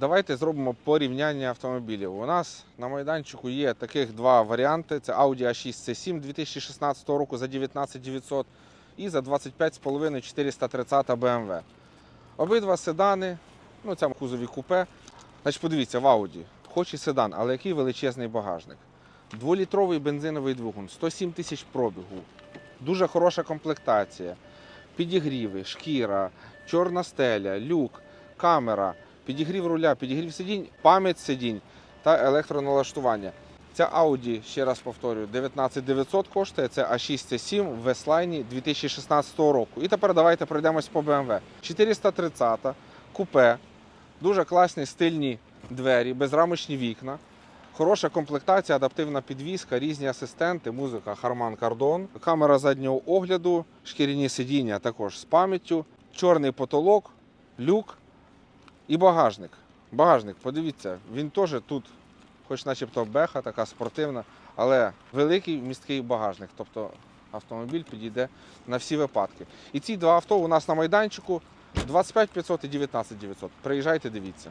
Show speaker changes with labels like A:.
A: давайте зробимо порівняння автомобілів. У нас на майданчику є таких два варіанти: це Audi A6 C7 2016 року за 19 900 і за 25,5 430 BMW. Обидва седани, ну це кузові купе. Значить, подивіться, в Audi, хоч і седан, але який величезний багажник. Дволітровий бензиновий двигун, 107 тисяч пробігу, дуже хороша комплектація, підігріви, шкіра, чорна стеля, люк, камера, підігрів руля, підігрів сидінь, пам'ять сидінь та електроналаштування. Ця Audi, ще раз повторюю, 19900 коштує, це A6 C7 в веслайні 2016 року. І тепер давайте пройдемось по BMW. 430 купе, дуже класні стильні двері, безрамочні вікна. Хороша комплектація, адаптивна підвізка, різні асистенти, музика Harman Kardon, камера заднього огляду, шкіряні сидіння також з пам'яттю, чорний потолок, люк і багажник. Багажник, подивіться, він теж тут, хоч начебто беха, така спортивна, але великий місткий багажник. Тобто автомобіль підійде на всі випадки. І ці два авто у нас на майданчику 25 500 і 19 900. Приїжджайте, дивіться.